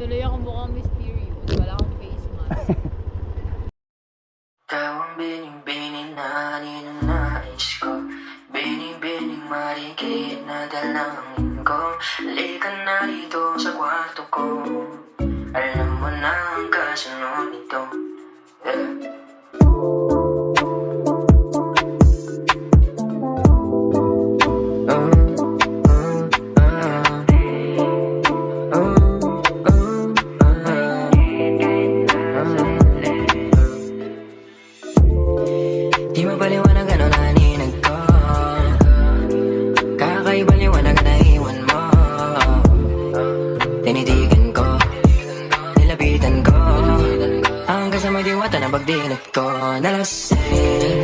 Tuloy ako mukhang mysterious. Wala akong face mask. Tawang bining-bining na ninanais ko Bining-bining marikit na dalangin ko Halika na dito sa kwarto ko Alam mo na ang kasunod nito yeah. Di mapaliwanag ano naninag ko. Kakaiba liwanag na iwan mo. Tinitigan ko Nilapitan ko. Hanggang sa may diwata na pagdilat ko. Nalasing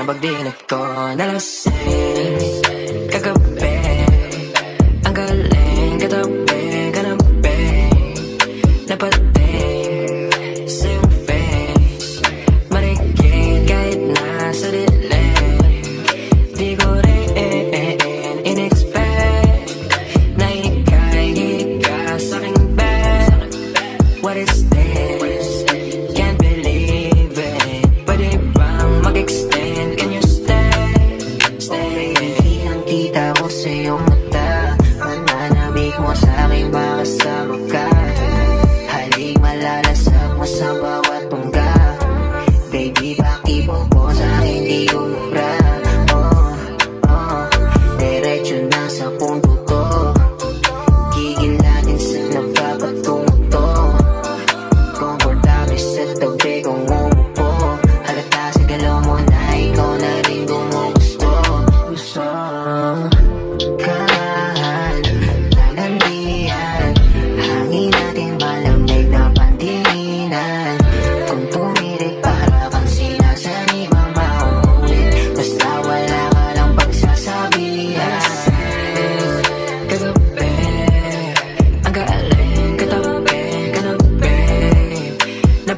na pagdilat ko Nalasing Kagabi watch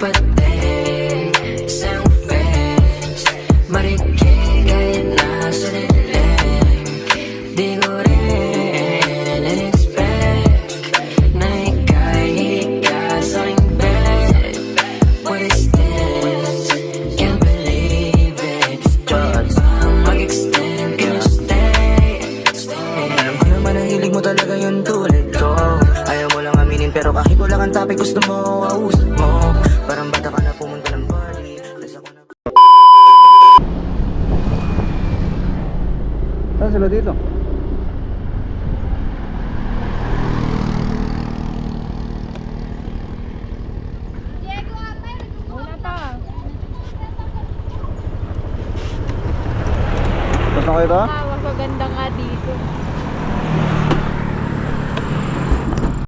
Sa iyong face Marikit kahit nasa dilim Di ko rin in-expect Na ika'y hika sa'king bed What is this? Believe it Pwede bang mag-extend? Stay? Stay Alam ko mo talaga yun tulad ko Ayaw mo lang aminin pero kahit wala kang topic gusto mo Ausap mo Parang bata ka na pumunta ng party Tas ako na Saan sila dito? Wala pa. Tapos na kayo to? Ah, mas maganda nga dito.